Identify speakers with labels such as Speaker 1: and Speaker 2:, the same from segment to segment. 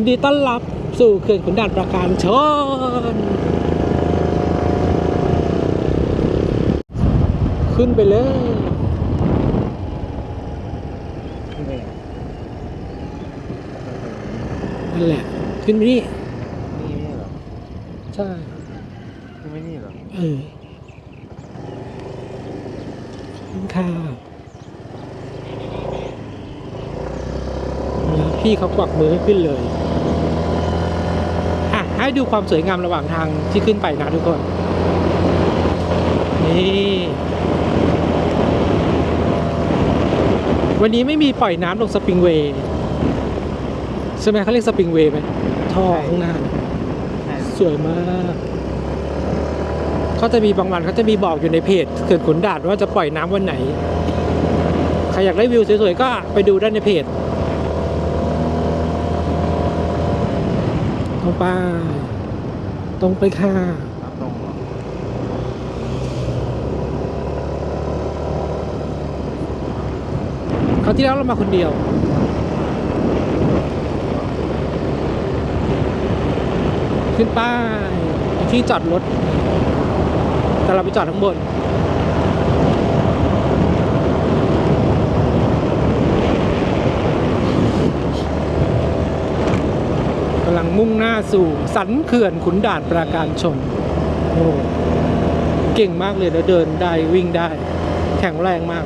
Speaker 1: ยินดีต้อนรับสู่เขื่อนขุนด่านประการชน ขึ้นไปเลย
Speaker 2: ขึ้นไปไหน
Speaker 1: นั่นแหละ ขึ้นไปนี่
Speaker 2: นี่ไม่ใช่เหรอ
Speaker 1: ใช่
Speaker 2: ขึ้นไม่นี่เหรอ
Speaker 1: เออขึ้นค่ะแล้วพี่เขากวักมือให้ขึ้นเลยอะ ให้ดูความสวยงามระหว่างทางที่ขึ้นไปนะทุกคน นี่ วันนี้ไม่มีปล่อยน้ำลงสปริงเวย์ใช่ไหมเขาเรียกสปริงเวย์ไหมท่อข้างหน้า สวยมากเขาจะมีบางวันเขาจะมีบอกอยู่ในเพจเขื่อนขุนด่านว่าจะปล่อยน้ำวันไหน ใครอยากได้วิวสวยๆ ก็ไปดูได้ในเพจตรงไป ตรงไปค่ะ
Speaker 2: ตรงเหรอ
Speaker 1: คราวที่แล้วเรามาคนเดียวขึ้นป้ายที่จอดรถ แต่เราไปจอดข้างบน กำลัง มุ่งหน้าสู่สันเขื่อนขุนด่านปราการชนโอ้เก่งมากเลยแล้วเดินได้วิ่งได้ แข็งแรงมาก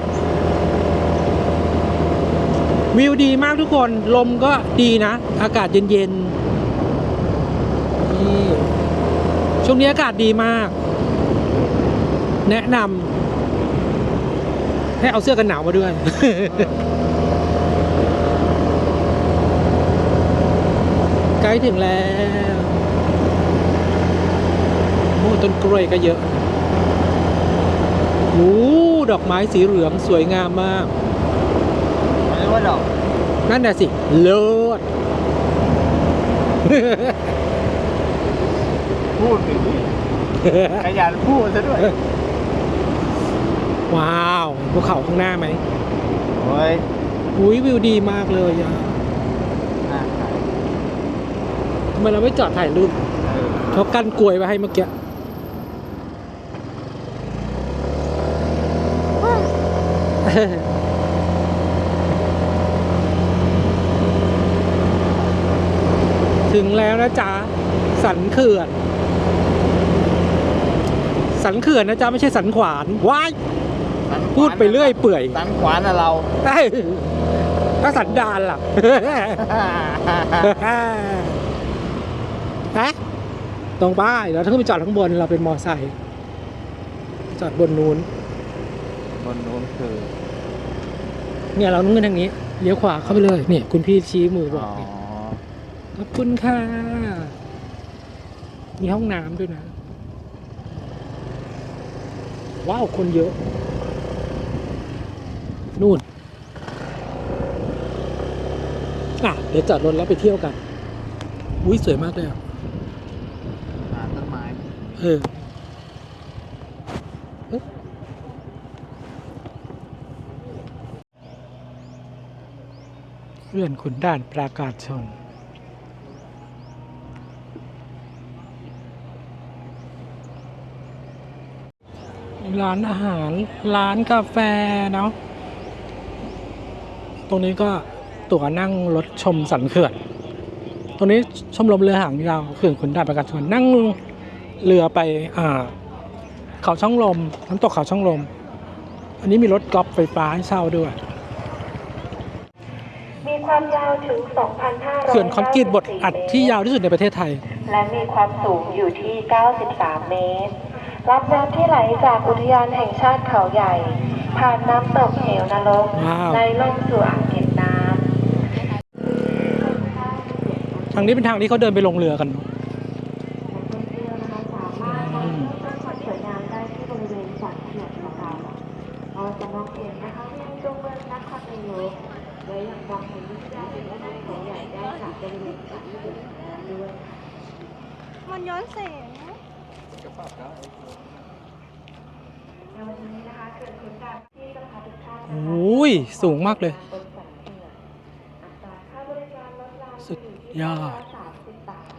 Speaker 1: วิวดีมากทุกคนลมก็ดีนะ อากาศเย็นๆนี่ช่วงนี้อากาศดีมาก แนะนำให้เอาเสื้อกันหนาวมาด้วย ใก ล้ถึงแล้วโอ้ต้นกล้วยก็เยอะโอ้ดอกไม้สีเหลืองสวยงามมาก
Speaker 2: ไม่รู้ว่าดอก
Speaker 1: นั่นน่ะสิ เลิศ
Speaker 2: พูดสิพี่ขยันพูดซะด้วย
Speaker 1: ว้าวภูเขาข้างหน้าไหม
Speaker 2: โอ้ย
Speaker 1: อุ้ยวิวดีมากเลยอะ
Speaker 2: น่าขาย
Speaker 1: ทำ ไมเราไม่จอดถ่ายรูป
Speaker 2: เออ
Speaker 1: เขากั้นกลวยไว้ให้เมื่อกี้ถึงแล้วนะจ๊ะ สันเขื่อน สันเขื่อนนะจ๊ะ ไม่ใช่สันขวานว้าย
Speaker 2: สันขวาน
Speaker 1: พูดไปเรื่อยเปื่อย
Speaker 2: สันขวานอะเรา
Speaker 1: เอ้ยถ้าสันดานล่ะฮะ ตรงป้ายแล้วถ้าขึ้นไปจอดข้างบนเราเป็นมอไซค์จอดบนนู้น
Speaker 2: บนนู้นคือ
Speaker 1: เนี่ยเราต้องเงินทางนี้เลี้ยวขวาเข้าไปเลยเนี่ยคุณพี่ชี้มือบอก
Speaker 2: อ๋อ
Speaker 1: เนี่ยขอบคุณค่ะ มีห้องน้ำด้วยนะ ว้าว คนเยอะ นู่น อะ เดี๋ยวจอดรถแล้วไปเที่ยวกัน อุ้ยสวยมากเลยอะ
Speaker 2: หาต้นไม้
Speaker 1: เออเอ๊ะเขื่อนขุนด่านปราการชน ร้านอาหาร ร้านกาแฟ เนาะ ตรงนี้ก็ตั๋วนั่งรถชมสันเขื่อน ตรงนี้ชมรมเรือหางยาวเขื่อนขุนด่านประการชนนั่ง เรือไปอ่าเขาช่องลมน้ำตกเขาช่องลม อันนี้มีรถกอล์ฟไฟฟ้าให้เช่าด้วย
Speaker 3: มีความยาวถึง 2,500
Speaker 1: เขื่อนคอนกรีตบดอัดที่ยาวที่สุดในประเทศไทย
Speaker 3: และมีความสูงอยู่ที่ 93 เมตร รับน้ำที่ไหลจากอุทยานแห่งชาติเขาใหญ่ ผ่านน้ำตกเหวนรก
Speaker 1: ว้าว
Speaker 3: ไหลลงสู่อ่างเก็บน้
Speaker 1: ทางนี้เป็นทางที่เขาเดินไปลงเรือกันำ
Speaker 3: นักท่องเที่ยวนะคะสามารถมาชมความสวยงามได้ที่บริเวณสันเขื่อนนะคะเราจะมองเห็นนะคะวิวดวงเมืองนครนายกและยังมองเห็นวิวได้ถึงว่าเขาใหญ่ได้จากบริเวณสันเขื่อนด้วย
Speaker 4: มันย้อนแสง
Speaker 3: ในวันนี้นะคะเกิดขึ้นการที่จะพาทุกท่าน
Speaker 1: โอ้ยสูงมากเลย
Speaker 3: บนสันเขื่อนอัตราค่าบริการลดลง
Speaker 1: สุด
Speaker 3: อยู่ที่
Speaker 1: ยอด
Speaker 3: สิบบาท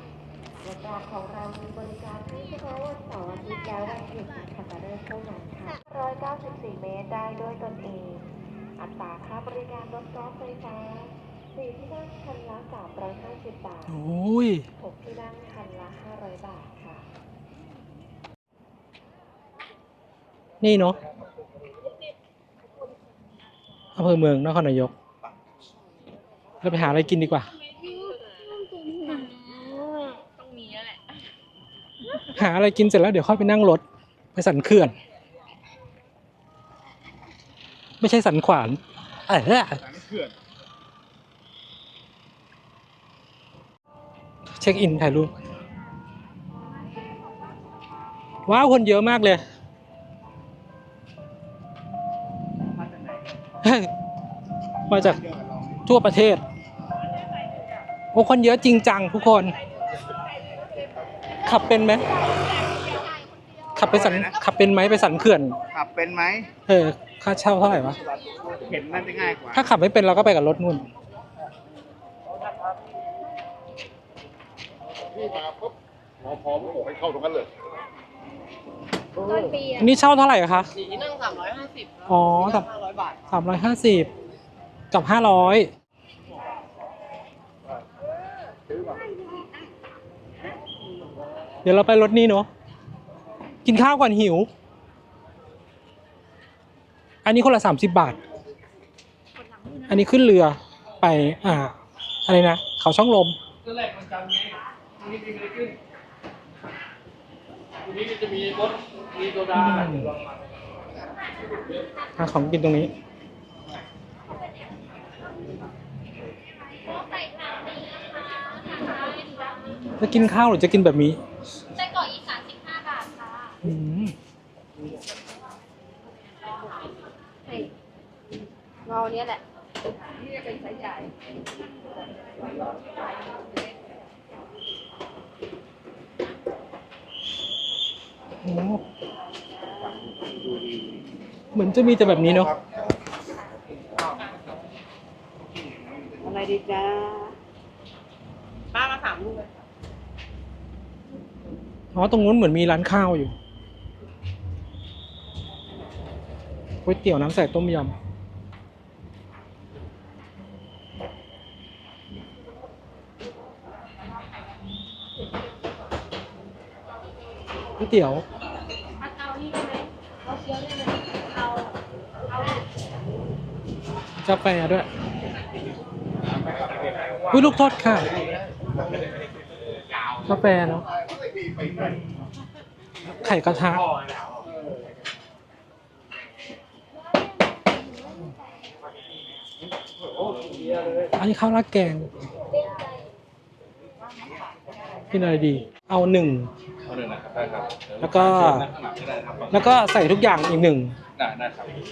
Speaker 3: และร้านของเรามีบริการให้เฉพาะวันเสาร์อาทิตย์และวันหยุดขัตฤกษ์เท่านั้นค่ะ194 เมตรได้ด้วยตนเอง อัตราค่าบริการรถกอล์ฟไฟฟ้าสี่ที่นั่งคันละ 350 บาท
Speaker 1: โอ้ย
Speaker 3: หกที่นั่งคันละ 500 บาทค่ะ
Speaker 1: นี่เนาะอำเภอเมืองนครนายก เราไปหาอะไรกินดีกว่า
Speaker 4: ต้องมีแล้วแหละ
Speaker 1: หาอะไรกินเสร็จแล้วเดี๋ยวค่อยไปนั่งรถไปสันเขื่อน ไม่ใช่สันขวานเออ
Speaker 5: สันเขื่อน
Speaker 1: เช็คอินถ่ายรูปว้าวคนเยอะมากเลย
Speaker 5: มาจากไหน
Speaker 1: มาจาก
Speaker 5: เที่ยวกันลองดิ
Speaker 1: ทั่วประเทศโอ้คนเยอะจริงจังทุกคน ขับเป็นไหมขับไปสันขับเป็นไหมไปสันเขื่อน
Speaker 5: ขับเป็นไหม
Speaker 1: เออ ค่าเช่าเท่าไหร่วะ
Speaker 5: เห็นน่าจะง่ายกว่า
Speaker 1: ถ้าขับไม่เป็นเราก็ไปกับรถนู่น
Speaker 2: พี่มาปุ๊บหมอพร้อมบอกให้เข้าตรงนั้นเลย
Speaker 4: ต้นปี
Speaker 1: อันนี้เช่าเท่าไหร่อะคะ
Speaker 6: สี่ที่นั่งสามร้อยห้าสิบ
Speaker 1: อ๋อกับ
Speaker 6: ห้าร้อยบาท
Speaker 1: สามร้อยห้าสิบกับห้าร้อย เดี๋ยวเราไปรถนี้เนาะกินข้าวก่อนหิว อันนี้คนละสามสิบบาท อันนี้ขึ้นเรือไป อ่า อะไรนะ เขาช่องลม
Speaker 6: ก็แรกมันจำไงอันนี้ไม่ได้ขึ้นอันนี้ก็จะมีรถมีโซดา
Speaker 1: หาของกินตรงนี้ จะกินข้าวหรือจะกินแบบนี้
Speaker 4: ไส้กรอกอีสาน15บาทค่ะ
Speaker 1: อืม
Speaker 4: เงาเนี้ยแหละ
Speaker 1: โอ้เหมือนจะมีแต่แบบนี้เนาะ
Speaker 6: อะไรดีจ้าป้ามาสามลูกเลย
Speaker 1: อ๋อ ตรงนู้นเหมือนมีร้านข้าวอยู่ก๋วยเตี๋ยวน้ำใส่ต้มยำก๋วยเตี๋ยว
Speaker 4: เอานี่ได้ไหมเอาเคี้ยวได้เอาเอา
Speaker 1: กาแฟด้วยอุ้ยลูกโทษค่ะ กาแฟเนาะ ไข่กระทะอันนี้ข้าวราดแกงกินอะไรดี เอาหนึ่ง
Speaker 2: เอาหนึ่งนะครับได้ครับ
Speaker 1: แล้วก็
Speaker 2: นั่งข้างหลังก็ได้นะครับ
Speaker 1: แล้วก็ใส่ทุกอย่างอีกหนึ่ง
Speaker 2: ได้ได้ครับ
Speaker 1: โอเค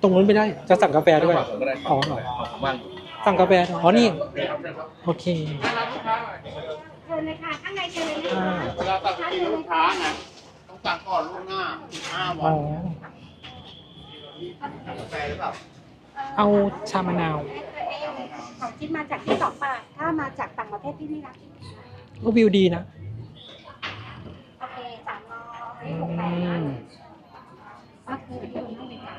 Speaker 1: ตรงนู้นไม่ได้ จะสั่งกาแฟด้วย
Speaker 2: ผมก็ได้ครับ
Speaker 1: อ๋อเหรอ
Speaker 2: ผมว่างอยู่
Speaker 1: สั่งกาแฟ อ๋อ นี่ โอเค
Speaker 4: เชิญเลยค่ะข้างในเชิญเลยนะ
Speaker 1: อ่า
Speaker 4: คะ
Speaker 5: เวลาสั่งกินลูกค้านะต้องสั่งก่อนล่วงหน้าห้า
Speaker 1: อ๋
Speaker 5: วั
Speaker 1: อ
Speaker 5: นกาแฟหรือเปล่า
Speaker 1: เอาชามะนาว
Speaker 4: ของจิ้นมาจากที่สองบาทถ้ามาจากต่างประเทศพี่ไม่รับ
Speaker 1: ก็วิวดีนะ
Speaker 4: โอเคสามร้อย
Speaker 1: อื
Speaker 4: หกแปดนะ
Speaker 1: ม
Speaker 4: ก็คือที่ตรงนั้นเลยค่ะ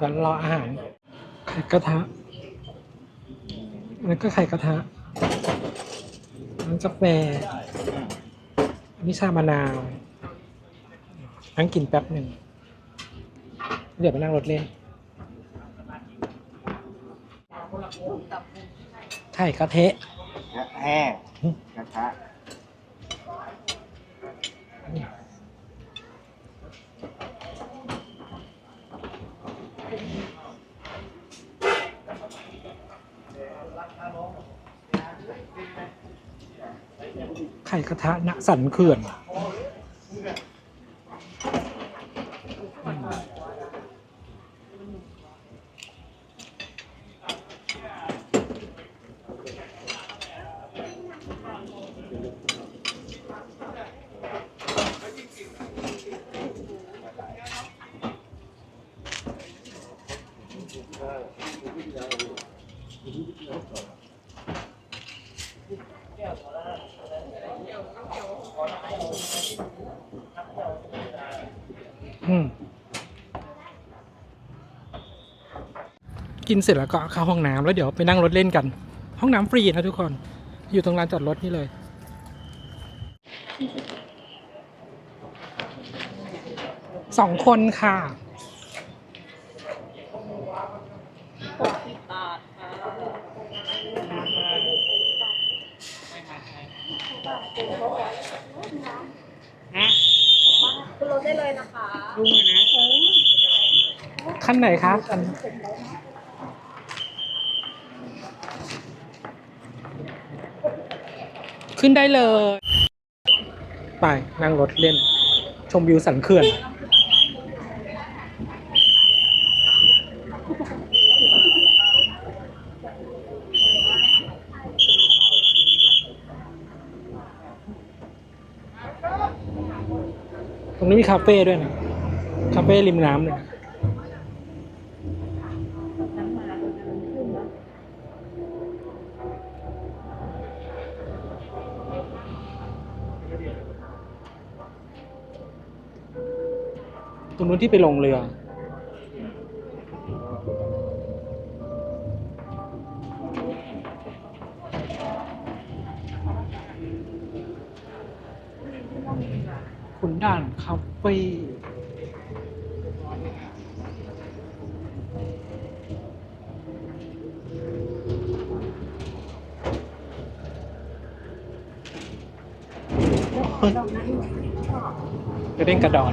Speaker 1: แล้วรออาหาร ไข่กระทะอันนั้นก็ไข่กระทะอันนั้นกาแฟนนี้ชามะนาว นั่งกินแป๊บหนึ่ง เดี๋ยวไปนั่งรถเล่น ไข่กระเทะ
Speaker 5: แห้งกระทะ
Speaker 1: ไข่กระทะณสันเขื่อน กินเสร็จแล้วก็เข้าห้องน้ำแล้วเดี๋ยวไปนั่งรถเล่นกัน ห้องน้ำฟรีนะทุกคน อยู่ตรงลานจอดรถนี่เลย สองคนค่ะ
Speaker 4: ขึ้นรถได้เลยนะคะ
Speaker 7: ลุงอะนะ
Speaker 1: ขั้นไหนคะคันขึ้นได้เลย ไปนั่งรถเล่น ชมวิวสันเขื่อน ตรงนี้มีคาเฟ่ด้วยนะ คาเฟ่ริมน้ำเลยนะ
Speaker 7: น้ำมาตรงนั้นขึ้นเนาะ
Speaker 1: ตรงนู้น ที่ไปลงเรือขุนด่านคาเฟ่กระเด้งกระดอน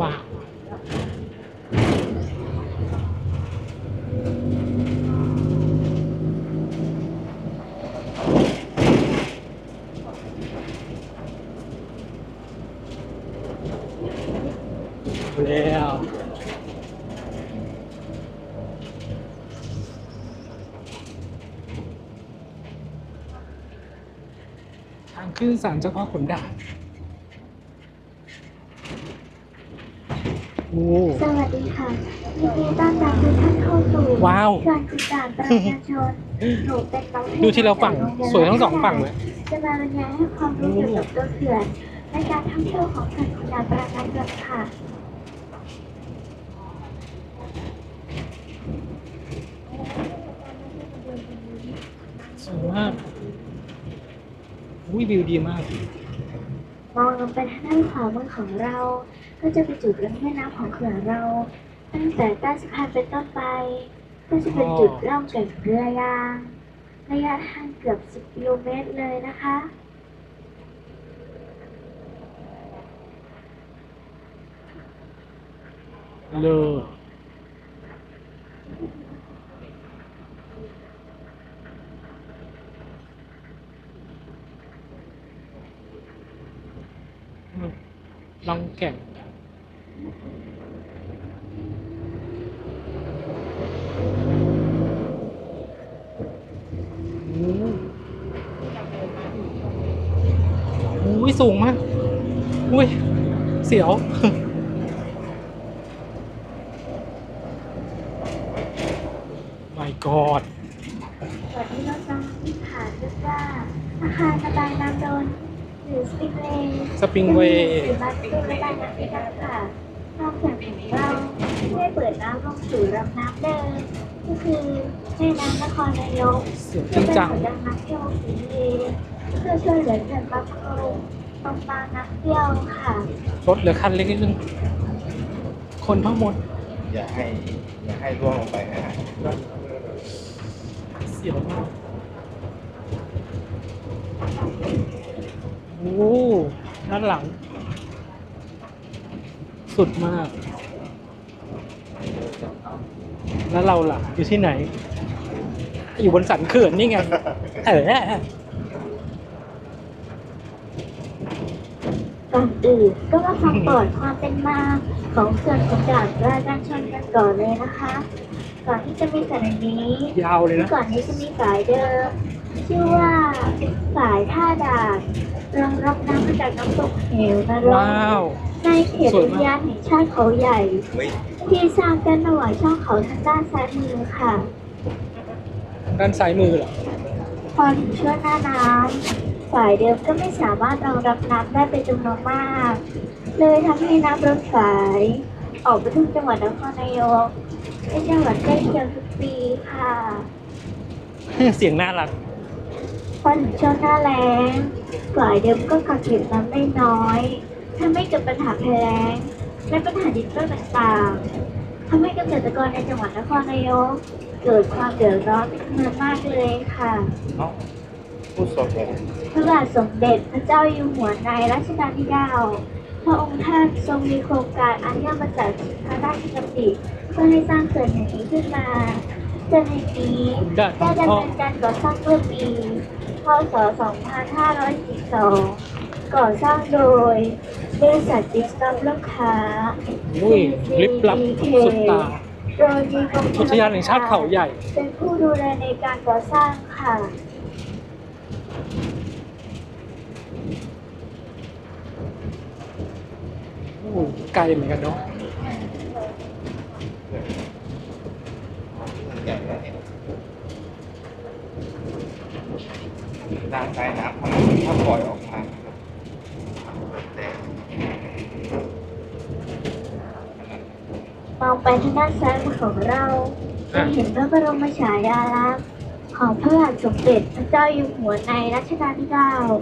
Speaker 1: ว้าว แล้ว ทางขึ้นศาลเจ้าพ่อขุนด่านโอ้
Speaker 8: สวัสดีค่ะยินดีต้อนรับทุกท่านเข้าสู่
Speaker 1: ว้าว
Speaker 8: เขื่อนขุนด่านประชาชนหนูเป็นน้องเทพ
Speaker 1: ดูที่เราฝั่งสวยทั้งสองฝั่งเลย
Speaker 8: จะมาบรรยายให้ความรู้เกี่ยวกับตัวเขื่อนในการท่องเที่ยวของเขื่อนขุนด่านประชาชนค่ะ
Speaker 1: สวยมาก อุ้ยวิวดีมาก
Speaker 8: มองลงไปทางด้านขวามือของเรา ก็จะเป็นจุดเริ่มแม่น้ำของเขื่อนเรา ตั้งแต่ใต้สะพานเป็นต้นไป ก็จะเป็นจุดร่องแก่งเรือยางระยะทางเกือบ 10กิโลเมตรเลยนะคะ
Speaker 1: เลยอืม ลองแก่งอุ้ยสูงมาก อุ้ย เสียว my god
Speaker 8: ส่วนที่เราจะมีผ่านเรียกว่าอาคารระบายน้ำโดน หรือสปริงเวย์
Speaker 1: Springway
Speaker 8: หรือมาเป็นระบายน้ำที่นั่นค่ะนอกจากของเราได้เปิดน้ำลงสู่ลำน้ำเดิมก็คือแม่น้ำนครนายก
Speaker 1: เสียวจ
Speaker 8: จะ
Speaker 1: ริง
Speaker 8: เป็น
Speaker 1: จัง
Speaker 8: หัวดังนักเที่ยวสีเเพื่อช่วยเหลือเขื่อนบางปะกงตรงบางนักเที่ยวค่ะ
Speaker 1: รถเหลือคันเล็กนิดนึงคนทั้งหมด
Speaker 2: อย่าให้ อย่าให้ร่วงลงไปนะฮะ
Speaker 1: เสียวมาก โอ้ด้านหลัง สุดมาก แล้วเราล่ะ อยู่ที่ไหน อยู่บนสันเขื่อนนี่ไง เออ
Speaker 8: ก่อนอื่นก็มาฟังประวัติความเป็นมาของเขื่อนขุนด่านราชชนกันก่อนเลยนะคะ ก่อนที่จะมีเขื่อนแห่งนี้
Speaker 1: ยาวเลย
Speaker 8: เมื่
Speaker 1: นะ
Speaker 8: อก่อนนี้จะมีฝายเดิม ชื่อว่าสายท่าด่านรองรับน้ำมาจากน้ำตกเหวนรก
Speaker 1: ว้าว
Speaker 8: ในเขตอุทยานแห่งชาติเขาใหญ่ที่สร้างกันระหว่างช่องเขาทางด้านซ้ายมือค่ะ
Speaker 1: ด้านซ้ายมือเหรอ
Speaker 8: พอถึงช่วงหน้าน้ำฝ่ายเดิมก็ไม่สามารถรองรับน้ำได้เป็นจำนวนมาก เลยทำให้น้ำรถฝาย ออกไปทุกจังหวัดนครนายกและจังหวัดใกล้เคียงทุกปีค่ะ
Speaker 1: เสียงน่ารัก
Speaker 8: พอถึงช่วงหน้าแล้งฝ่ายเดิมก็กักเก็บน้ำได้น้อยทำให้เกิดปัญหาภัยแล้ง และปัญหาดินร่วนต่างๆทำให้เกษตรกรในจังหวัดนครนายกเกิดความเดือดร้อนเป็นจำนวนมากเลยค่ะ
Speaker 2: เอ้าพูดสดเลย
Speaker 8: พระบาทสมเด็จพระเจ้าอยู่หัวในรัชกาลที่เก้าพระองค์ท่านทรงมีโครงการอันเนื่องมาจากพระราชดำริเพื่อให้สร้างเขื่อนแห่งนี้ขึ้นมาเขื่อนแห่งนี้
Speaker 1: ได้
Speaker 8: ได้
Speaker 1: พ่อ
Speaker 8: ดำเนินการก่อสร้างเมื่อปี พศ 2512 ก่อสร้างโดยบริษัทดิสตัมลูกค้า
Speaker 1: อุ้ยลิบลับสุดตา
Speaker 8: โดยมีกรม
Speaker 1: อุทยานแห่งชาติเขาใหญ่
Speaker 8: เป็นผู้ดูแลในการก่อสร้างค่ะ
Speaker 1: โอ้ไกลเหมือนกันเนาะ
Speaker 2: ด้านซ้ายน้ำถ้าปล่อยออกมาครับแต่
Speaker 8: มองไปทางด้านซ้ายมือของเราจะเห็นพระบรมฉายาลักษณ์ของพระบาทสมเด็จพระเจ้าอยู่หัวในรัชกาลที่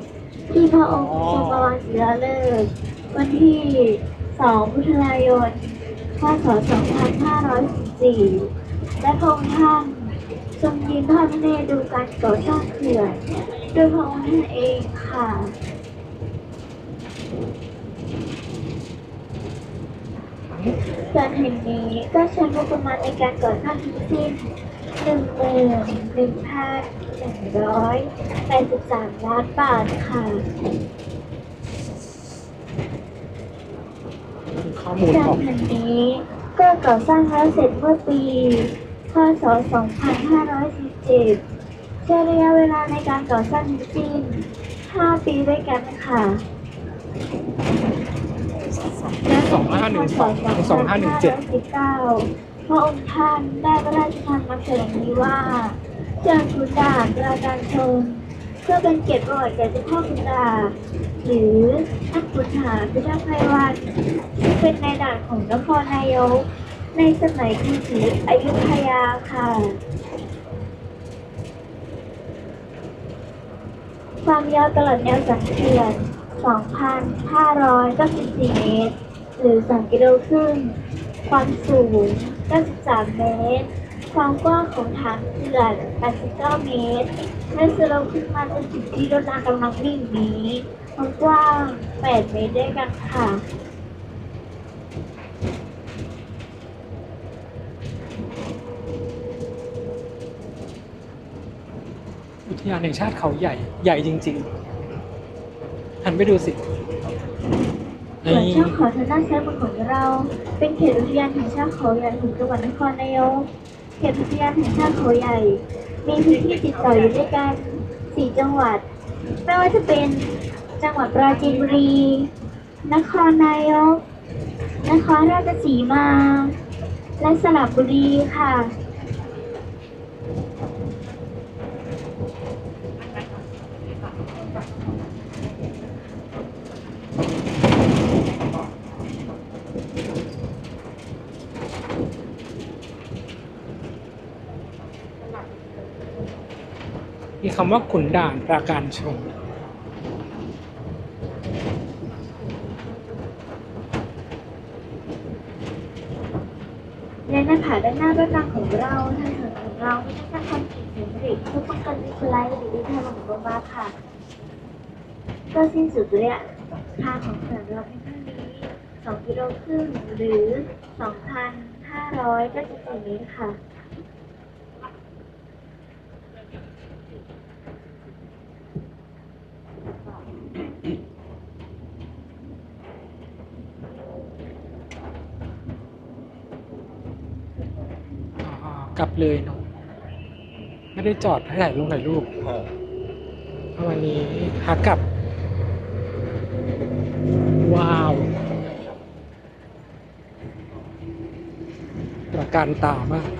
Speaker 8: 9ที่พระองค์ทรงประวางศิลาฤกษ์วันที่2พุทธายน พศ 2514 และพระองค์ท่านทรงยืนทอดพระเนตรดูการก่อสร้างเขื่อน โดยพระองค์ท่านเองค่ะเขื่อนแห่งนี้ก็ใช้งบประมาณในการก่อสร้างทั้งสิ้นหนึ่งหมื่นหนึ่งพันหนึ่งร้อยแปดสิบสามล้านบาทค่ะ
Speaker 1: ข้อมูล
Speaker 8: เขื่อ
Speaker 1: ขอน
Speaker 8: แห่งนี้ก็ก่อสร้างแล้วเสร็จเมื่อปี พศ 2517 ใช้ระยะเวลาในการก่อสร้างทั้งสิ้น5 ปีด้วยกันค่ะ
Speaker 1: สองห้าหนึ่งสองสองห้าหนึ่งเจ็ด
Speaker 8: พระองค์ท่านได้พระราชทานนามเขื่อนนี้ว่าเชิญคุณดาบราการชมเพื่อเป็นเกียรติประวัติแก่เจ้าพ่อคุณดาบหรือท่านขุนหารพิทักษ์ไพรวันซึ่งเป็นนายด่านของนครนายกในสมัยกรุงศรีอยุธยาค่ะ ความยาวตลอดแนวสันเขื่อน 2,594 เมตร หรือ2กิโลครึ่ง ความสูง 93 เมตร ความกว้างของฐานเขื่อน 89 เมตรและสโลปขึ้นมาจนถึงที่รถนากำลังวิ่งนี้ ความกว้าง 8 เมตรด้วยกันค่ะ
Speaker 1: ยานแห่งชาติเขาใหญ่ใหญ่จริง ๆ หันไปดูสิ
Speaker 8: ส่วน
Speaker 1: นี่
Speaker 8: ช่องเขาทางด้านซ้ายมือของเรา เป็นเขตอุทยานแห่งชาติเขาใหญ่ของจังหวัดนครนายกเขตอุทยานแห่งชาติเขาใหญ่ มีพื้นที่ติดต่ออยู่ด้วยกัน4จังหวัด ไม่ว่าจะเป็นจังหวัดปราจีนบุรี นครนายก นครราชสีมา และสระบุรีค่ะ
Speaker 1: คำว่าขุนด่านปราการชม
Speaker 8: และหน้าผาด้านหน้าด้านกางของเราทางถนนของเราไม่ได้สร้างความผิดเสียงหรือเพื่อป้องกันมิสไลหรือวิทยาของโรมาค่ะ ก็สิ้นสุดระยะทางของเขื่อนเราเพียงเท่านี้2กิโลครึ่งหรือ 2,594เมตรค่ะ
Speaker 1: อ่า กลับเลยเนาะไม่ได้จอดให้ถ่ายลงถ่ายรูป
Speaker 2: เวั
Speaker 1: นนี้หากลับ ว้าวตระการตามาก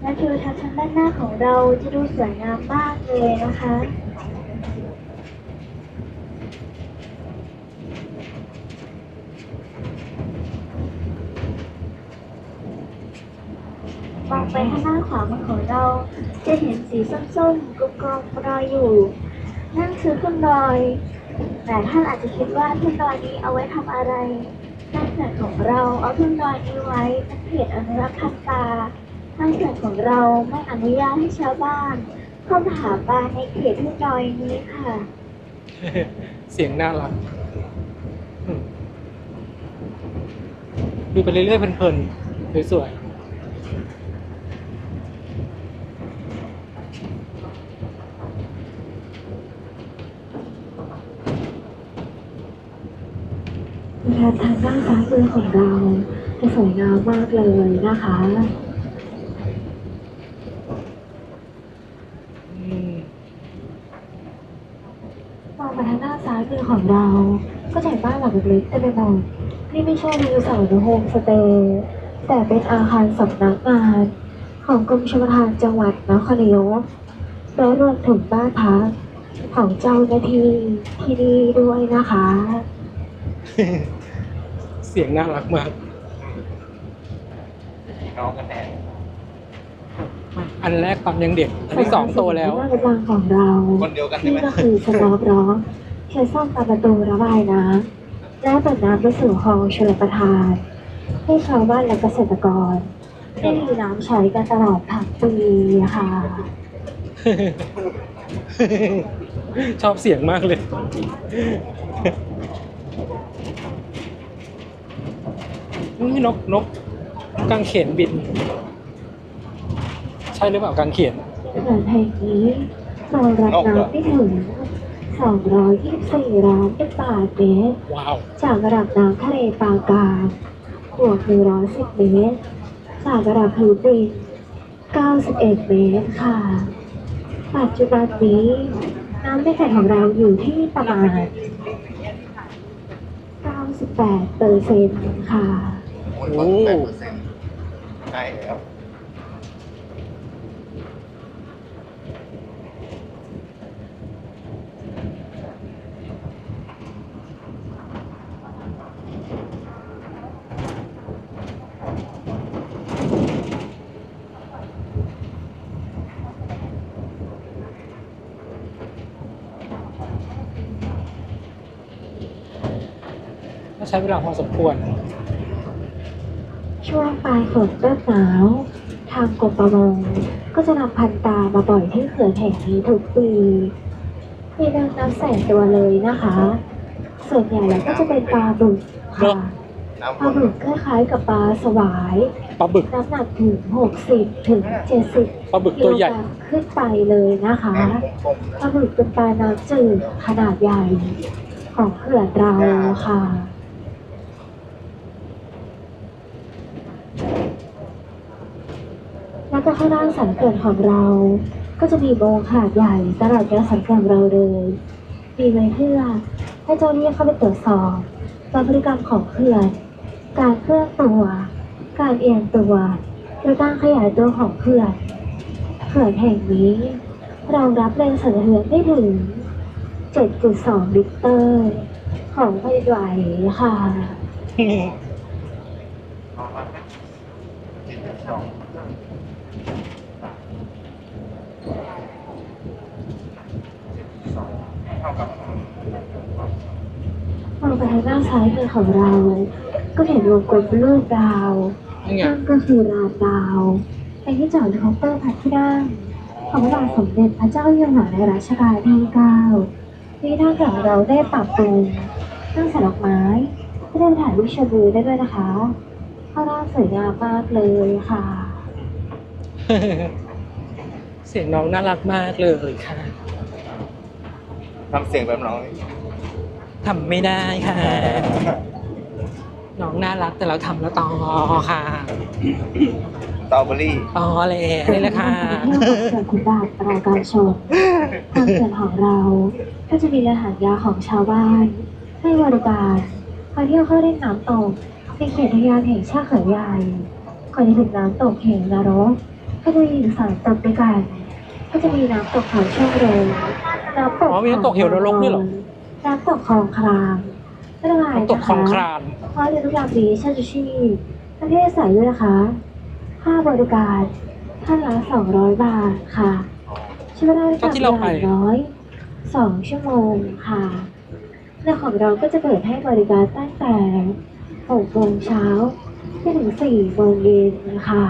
Speaker 9: และทิวทัศน์ทางด้านหน้าของเราจะดูสวยงามมากเลยนะคะ มองไปข้างหน้าขวามือของเรา จะเห็นสีส้มๆกลมๆรอยอยู่ นั่นคือทุ่นลอย แต่ท่านอาจจะคิดว่าทุ่นลอยนี้เอาไว้ทำอะไรทางเขื่อนของเราเอาทุ่นลอยนี้ไว้เป็นเขตอนุรักษ์พันธุ์ปลาทางเขื่อนของเราไม่อนุญาตให้ชาวบ้านเข้ามาหาปลาในเขตทุ่นลอยนี้ค่ะ
Speaker 1: เสียงน่ารักอืมดูไปเรื่อยๆเพลินๆสวย
Speaker 9: นะคะทางด้านซ้ายมือของเราจะสวยงามมากเลยนะคะ
Speaker 1: ๆอืม
Speaker 9: มองไปทางด้านซ้ายมือของเรา ก็จะเห็นบ้านหลังเล็กๆเต็มไปหมดนี่ไม่ใช่รีสอร์ทหรือโฮมสเตย์แต่เป็นอาคารสำนักงานของกรมชลประทานจังหวัดนครนายกและรวมถึงบ้านพักของเจ้าหน้าที่ที่นี่ด้วยนะคะ
Speaker 1: เสียงน่ารักมาก
Speaker 2: น้องกันแดด
Speaker 1: อันแรกตอนยังเด็ก อันที่สองโตแล้ว
Speaker 9: หน้ากำลังของเรา
Speaker 2: คนเดียวกันใช่
Speaker 9: นี่
Speaker 2: ไหม
Speaker 9: ก็คือสนอบร้องใช้ซ่อมตามประตูระบายน้ำและเปิดน้ำไปสู่คลองชลประทาน ให้ชาวบ้านและเกษตรกรได้มีน้ำใช้กันตลอดทั้งปีค่ะ
Speaker 1: ชอบเสียงมากเลย นี่นกนกกางเขนบิน ใช่หรือเปล่ากางเขน
Speaker 9: ถนนแห่งนี้รองรับน้ำได้ถึง224ล้านลูกบาศก์เมตร
Speaker 1: ว้าว
Speaker 9: จากระดับน้ำทะเลปานกลางบวก110เมตร จากระดับพื้นดิน91 เมตรค่ะ ปัจจุบันนี้น้ำในเขื่อนของเราอยู่ที่ประมาณ 98เปอร์เซ็นต์ค่ะ
Speaker 2: โอ้ยแปดเปอร์เซ็นต์ใช่แล้ว
Speaker 1: ก็ใช้เวลาพอสมควร
Speaker 9: ช่วงปลายฝนต้นหนาว ทางกรมประมงก็จะนำพันปลามาปล่อยที่เขื่อนแห่งนี้ทุกปีมีนางนับแสนตัวเลยนะคะ ส่วนใหญ่แล้วก็จะเป็นปลาบึกค่ะ
Speaker 2: น้ำ
Speaker 9: ปลาบึกคล้ายๆกับปลาสวาย
Speaker 1: ปลาบึก
Speaker 9: น้ำหนักถึง60ถึง70
Speaker 1: ปลาบึกตัวใหญ่
Speaker 9: กิโลกรัมขึ้นไปเลยนะคะ
Speaker 2: กลมๆ
Speaker 9: ปลาบึกเป็นปลาน้ำจืดขนาดใหญ่ของเขื่อนเราค่ะ แล้วก็ข้างล่างสันเขื่อนของเรา ก็จะมีโบงขาดใหญ่ตลอดแนวสันเขื่อนเราเลยมีไว้เพื่อให้เจ้าหน้าที่เข้าไปตรวจสอบการพฤติกรรมของเขื่อน การเคลื่อนตัว การเอียงตัวและการขยายตัวของเขื่อนเขื่อนแห่งนี้รองรับแรงสั่นสะเทือนได้ถึง 7.2 ลิตรของแผ่นดินไหวค่ะ
Speaker 2: มาเจ็ดจุดสองสองเท่ากับ
Speaker 9: มองไปทางด้านซ้ายมือของเรา ก็เห็นวงกลมรูปดาว
Speaker 1: นี่ไง
Speaker 9: นั่นก็คือราดาวเป็นที่จอดเฮลิคอปเตอร์พระที่นั่งของพระบาทสมเด็จพระเจ้าอยู่หัวในรัชกาลที่9ที่ท่านของเราได้ปรับปรุงตั้งสายดอกไม้ที่ได้ถ่ายรูปเชญวิวได้ด้วยนะคะ ข้างล่างสวยงามมากเลยค่ะ
Speaker 1: เสียงน้องน่ารักมากเลยค่ะ
Speaker 2: ทำเสียงแบบน้องนี่
Speaker 1: ทำไม่ได้ค่ะ น้องน่ารักแต่เราทำแล้วต่อค่ะ
Speaker 2: ตรอเบอรี่
Speaker 1: อ๋อเลยนี่แหละค่ะ
Speaker 9: เที่ยวของเขื่อนขุนด่านปราการชนทางเขื่อนของเรา ก็จะมีเรือหางยาวของชาวบ้าน ให้บริการมาเที่ยวเข้าเล่นน้ำตก ในเขตอุทยานแห่งชาติเขาใหญ่ก่อนจะถึงน้ำตกเหวนรกก็จะมีอยู่สามตกด้วยกันก็จะมีน้ำตกเขาช่องโรงน้ำตก
Speaker 1: อ๋อมีน้ำตกเหวนรกด้วยเหรอ
Speaker 9: น้ำตกคลองคลามไม่เป็นไร
Speaker 1: น้ำตก
Speaker 9: นะ
Speaker 1: คลอง
Speaker 9: คะ
Speaker 1: คราน
Speaker 9: เพราะเรือทุกลำนี้ช่างชูชีพประเทศใส่ด้วยนะคะค่าบริการท่านละ200บาทค่ะใช้เวลาในการอย่างน้อย2ชั่วโมงค่ะเรือของเราก็จะเปิดให้บริการตั้งแต่ 6โมงเช้าถึง4โมงเย็นค่ะ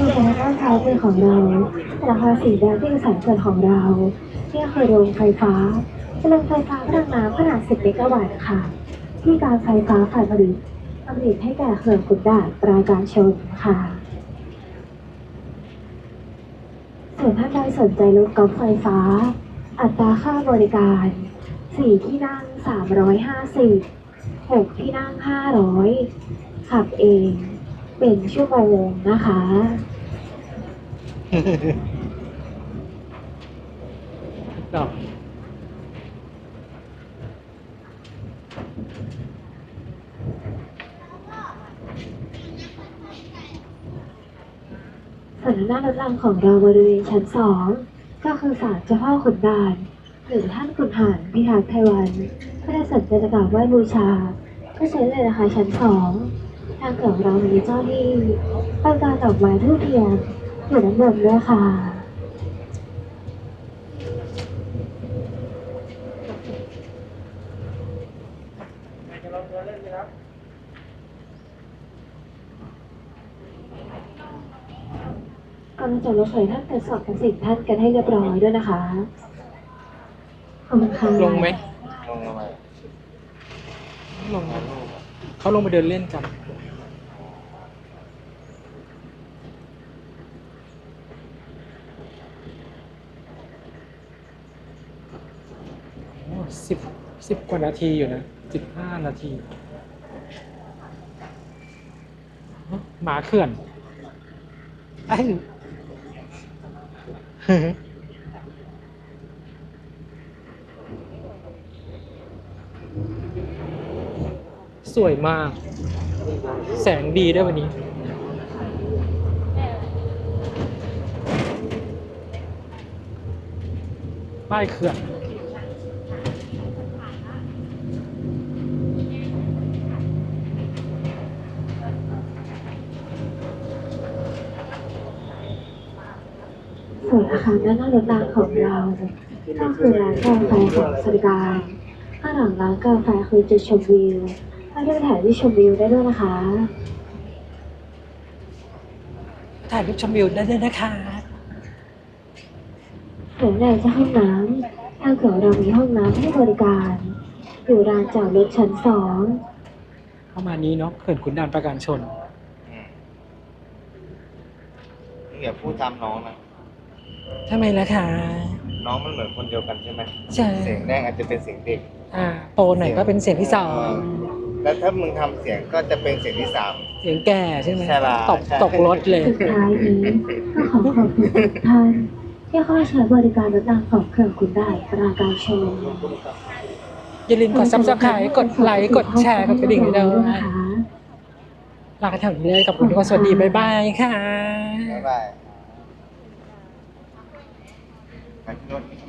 Speaker 1: เออ
Speaker 9: ส่วนทางด้านซ้ายมือของเราราคาสีแดงที่คือสายเกิดของเราที่คือโรงไฟฟ้าเป็นโรงไฟฟ้าพลังน้ำขนาด 10 เมกะวัตต์ค่ะ ที่การไฟฟ้าฝ่ายผลิตผลิตให้แก่เขื่อนขุนด่านปราการชนค่ะส่วนท่านใดสนใจรถกอล์ฟไฟฟ้า อัตราค่าบริการ 4 ที่นั่ง 350 6 ที่นั่ง 500 ขับเอง เป็นชั่วโมงนะคะ
Speaker 1: ดอก
Speaker 9: ส่วนหน้ารถรางของเราบริเวณชั้นสอง ก็คือศาลเจ้าพ่อขุนด่านหรือท่านขุนหารพิทักษ์ไทยวันถ้าได้สนใจจะกราบไหว้บูชา ก็ใช้เลยนะคะชั้นสองทางเขื่อนเรามีเจ้าที่ประการดอกไม้ทูบเทียน อยู่ด้านบนด้วยค่ะก่อนจะรถไฟท่านตรวจสอบทั้งสิ่งท่านกันให้เรียบร้อยด้วยนะคะ ขอบคุณค่ะ
Speaker 1: ลงไหม
Speaker 2: ลงมา
Speaker 1: ลงไหมเขาลงไปเดินเล่นกัน สิบสิบกว่านาทีอยู่นะสิบห้านาทีฮะหมาเขื่อนไอ้สวยมาก แสงดีด้วยวันนี้ ป้ายเขื่อน
Speaker 9: นอาคารด้านหน้ารถรางของเราก็คือร้านกาแฟของสริการข้างหลังร้านกาแฟคือจุดชมวิวให้ได้ถ่ายที่ชมวิวได้ด้วยนะคะ
Speaker 1: ถ่ายรูปชมวิวได้ด้วยนะคะ
Speaker 9: ส่วนในจะห้องน้ำทางเขื่อนเรามีห้องน้ำให้บริการ อยู่ลานจอดรถชั้นสอง
Speaker 1: ประมาณนี้เนาะเขื่อนขุนด่านประการช
Speaker 2: น อย่าพูดตามน้องนะ
Speaker 1: ทำไมล่ะคะ
Speaker 2: น้องมันเหมือนคนเดียวกันใช่ไหม
Speaker 1: ใช่
Speaker 2: เสียงแรกอาจจะเป็นเสียงเด็ก
Speaker 1: อ่าโตหน่อยก็เป็นเสียงที่สอง
Speaker 2: แล้วถ้ามึงทำเสียงก็จะเป็นเสียงที่สาม
Speaker 1: เสียงแก่ใช่ไหม
Speaker 2: ใช่ล่ะ
Speaker 1: ตก
Speaker 2: ใช่
Speaker 1: ตกรถเลย
Speaker 9: สุดท้ายนี้ก็ขอขอบคุณทุกท่านที่เข้าใช้บริการรถรางของเขื่อนขุนด่านปราการชน
Speaker 1: อย่าลืมกดซับสไครต์กดไลค์ กดแชร์ กดกระดิ่งด้วย
Speaker 9: นะคะ
Speaker 1: ลากันแถวนี้เลยกับคุณทุกคนสวัสดี บ๊ายบายค่ะ
Speaker 2: บ๊ายบาย ไปที่รถ